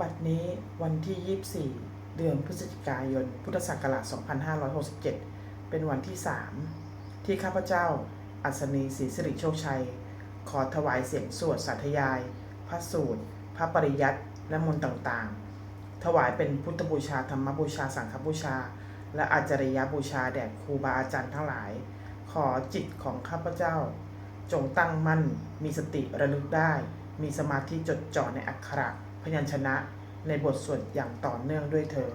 บัดนี้วันที่ 24 เดือนพฤศจิกายน พุทธศักราช 2567 เป็นวันที่ 3 ที่ข้าพเจ้า อัศนีศรีสิริโชคชัย ขอถวายเสียงสวดสาธยาย พระสูตร พระปริยัติและมนต์ต่างๆ ถวายเป็นพุทธบูชาธรรมบูชาสังฆบูชา และอาจริยบูชาแด่ครูบาอาจารย์ทั้งหลาย ขอจิตของข้าพเจ้า จงตั้งมั่น มีสติระลึกได้ มีสมาธิจดจ่อในอักขระ ยัญชนะในบทสวดอย่างต่อเนื่องด้วยเธอ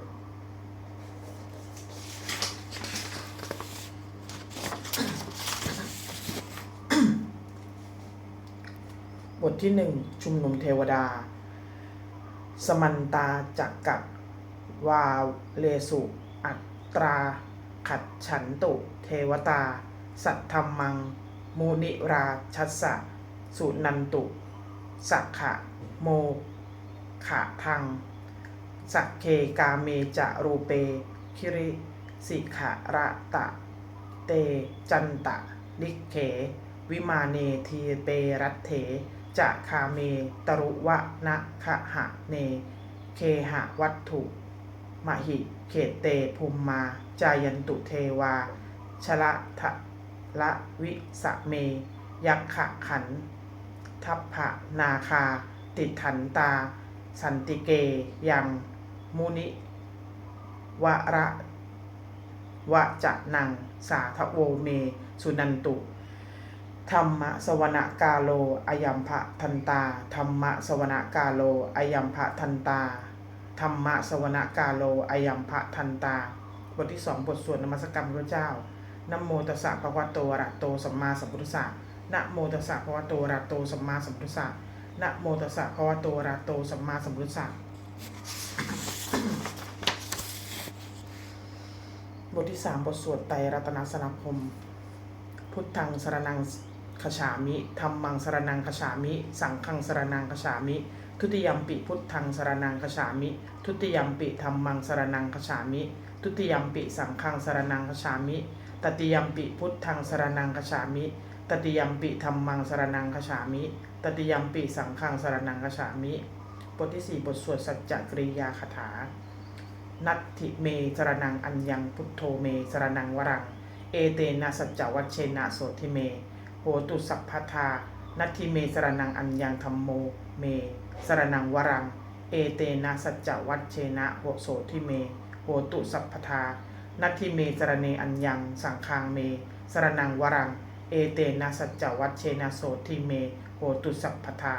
บทที่หนึ่งชุมนุมเทวดา สมันตาจักกับวาเลสุ อัตรา ขัดฉันตุ เทวตา สัทธรรมัง มูนิราชัสสะ สุนันตุ สักขะ โม ขะทัง สักเคกาเมจะรูเป คิริสิขะระตะ เต จันตะลิกเข วิมาเนทีเปรัตเถจะคาเมตรุวะนะคะหะเน เคหะวัตถุมหิเขตเตภูมมา จายันตุเทวา ชละทะละวิสะเม ยักขะขัน ทัพพะนาคา ติดถันตา สันติเกยังมุนิวระวะจะนัง สาทโวเม สุนันตุ ธรรมะสวนกาโลอายัมภะทันตา ธรรมะสวนกาโลอายัมภะทันตา ธรรมะสวนกาโลอายัมภะทันตา บทที่สองบทสวดนมัสกรรมพระเจ้า นโมตัสสะภะวะโตอะระโตสัมมาสัมพุทธัสสะนะโมตัสสะภะวะโตอะระหะโตสัมมาสัมพุทธัสสะ นะโมตัสสะภะคะวะโตอะระโตสัมมาสัมพุทธัสสะบทที่สามบทสวดไตรรัตนสนคม พุทธังสรนังคฉามิธรรมังสรนังคฉามิ สังฆังสรนังคฉามิ ทุติยมปิพุทธังสรนังคฉามิ ทุติยมปิธรรมังสรนังคฉามิ ทุติยมปิสังฆังสรนังคฉามิ ตติยมปิพุทธังสรนังคฉามิ ตติยมปิธรรมังสรนังคฉามิ ตติยมปิสังฆังสรนังคฉามิ บทที่สี่บทสวดสัจจกริยาคาถา นัตถิเมสรนังอัญญังพุทโธเมสรนังวรัง เอเตนะสัจจวัชเชนะโสทิเม โหตุสัพพทา นัตถิเมสรนังอัญญังธรรมโมเมสรนังวรัง เอเตนะสัจจวัชเชนะโหโสทิเม โหตุสัพพทา นัตถิเมสรเนอัญญังสังคางเมสรนังวรัง เอเตนะสัจจวัชเชนะโสทิเมโหตุสัพพทา